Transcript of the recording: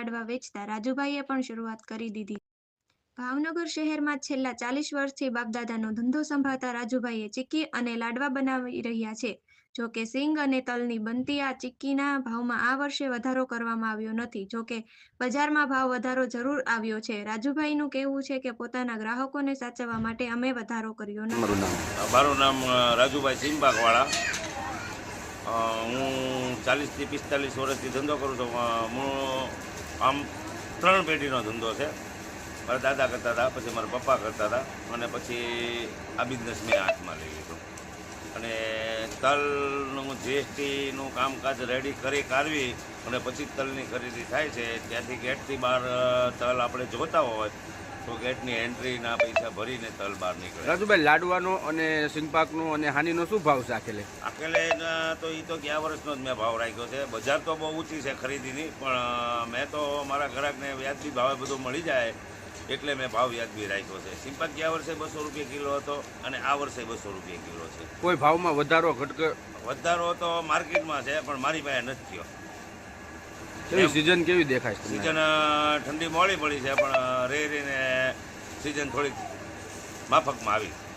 લાડવા વેચતા રાજુભાઈએ પણ શરૂઆત કરી દીધી. ભાવનગર શહેરમાં છેલ્લા ચાલીસ વર્ષથી બાપદાદાનો ધંધો સંભાળતા રાજુભાઈએ ચીક્કી અને લાડવા બનાવી રહ્યા છે. જો કે સિંગ અને તલની બનતી આ ચીક્કીના ભાવમાં આ વર્ષે વધારો કરવામાં આવ્યો નથી. જો કે બજારમાં ભાવ વધારો જરૂર આવ્યો છે. રાજુભાઈનું કહેવું છે કે પોતાના ગ્રાહકોને સાચવવા માટે અમે વધારો કર્યો નથી. મારું નામ રાજુભાઈ સિંગબાગવાળા. હું ચાલીસથી પિસ્તાલીસ વર્ષથી ધંધો કરું છું. હું આમ ત્રણ પેઢીનો ધંધો છે. મારા દાદા કરતા હતા, પછી મારા પપ્પા કરતા હતા, અને પછી આ બિઝનેસ મેં હાથમાં લઈ લીધો. અને તલનું જીએસટીનું કામકાજ રેડી કરી કાઢવી, અને પછી તલની ખરીદી થાય છે. ત્યાંથી ગેટથી બહાર તલ આપણે જોતા હોય તો ગેટની એન્ટ્રીના પૈસા ભરીને તલ બહાર નીકળે. રાજુભાઈ લાડવાનો અને સિંગપાકનો અને હાનીનો શું ભાવ છે આખેલે? આખેલે તો એ તો ગયા વર્ષનો જ મેં ભાવ રાખ્યો છે. બજાર તો બહુ ઊંચી છે ખરીદીની પણ મેં તો મારા ગ્રાહકને વ્યાજબી ભાવે બધું મળી જાય એટલે મેં ભાવ વ્યાજબી રાખ્યો છે. સિંપાક ગયા વર્ષે બસો રૂપિયા કિલો હતો અને આ વર્ષે બસો રૂપિયા કિલો છે. કોઈ ભાવમાં વધારો ઘટક? વધારો તો માર્કેટમાં છે પણ મારી પાસે નથી થયો. કેવી સિઝન કેવી દેખાય? સિઝન ઠંડી મોડી પડી છે પણ રે રીને સિઝન થોડીક માફકમાં આવી.